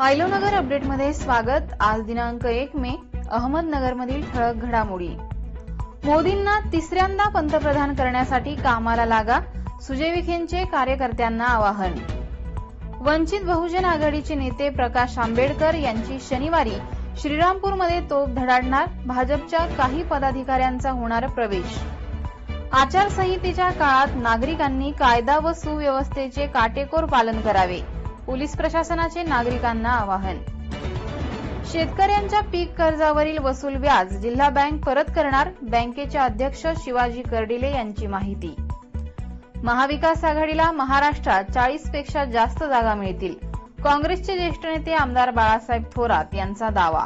आयलोनगर अपडेटमध्ये स्वागत. आज दिनांक एक मे अहमदनगरमधील ठळक घडामोडी. मोदींना तिसऱ्यांदा पंतप्रधान करण्यासाठी कामाला लागा सुजय विखेंचे कार्यकर्त्यांना आवाहन. वंचित बहुजन आघाडीचे नेते प्रकाश आंबेडकर यांची शनिवारी श्रीरामपूरमध्ये तोफ धडाडणार भाजपच्या काही पदाधिकाऱ्यांचा होणार प्रवेश. आचारसंहितेच्या काळात नागरिकांनी कायदा व सुव्यवस्थेचे काटेकोर पालन करावे. पोलीस प्रशासनाचे नागरिकांना आवाहन. शेतकऱ्यांच्या पीक कर्जावरील वसूल व्याज जिल्हा बँक परत करणार बँकेचे अध्यक्ष शिवाजी कर्डिले यांची माहिती. महाविकास आघाडीला महाराष्ट्रात चाळीसपेक्षा जास्त जागा मिळतील. काँग्रेसचे ज्येष्ठ नेते आमदार बाळासाहेब थोरात यांचा दावा.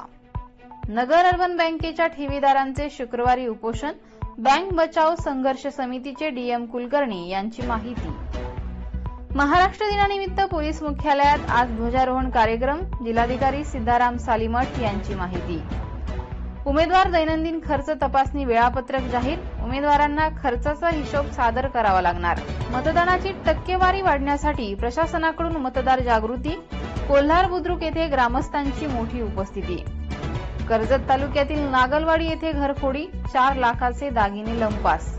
नगर अर्बन बँकेच्या ठेवीदारांचे शुक्रवारी उपोषण बँक बचाव संघर्ष समितीचे डीएम कुलकर्णी यांची माहिती. महाराष्ट्र दिनानिमित्त पोलीस मुख्यालयात आज ध्वजारोहण कार्यक्रम. जिल्हाधिकारी सिद्धाराम सालीमठ यांची माहिती. उमेदवार दैनंदिन खर्च तपासणी वेळापत्रक जाहीर. उमेदवारांना खर्चाचा हिशोब सादर करावा लागणार. मतदानाची टक्केवारी वाढण्यासाठी प्रशासनाकडून मतदार जागृती. कोल्हार बुद्रुक येथे ग्रामस्थांची मोठी उपस्थिती. कर्जत तालुक्यातील नागलवाडी येथे घरफोडी. चार लाखाचे दागिने लंपास.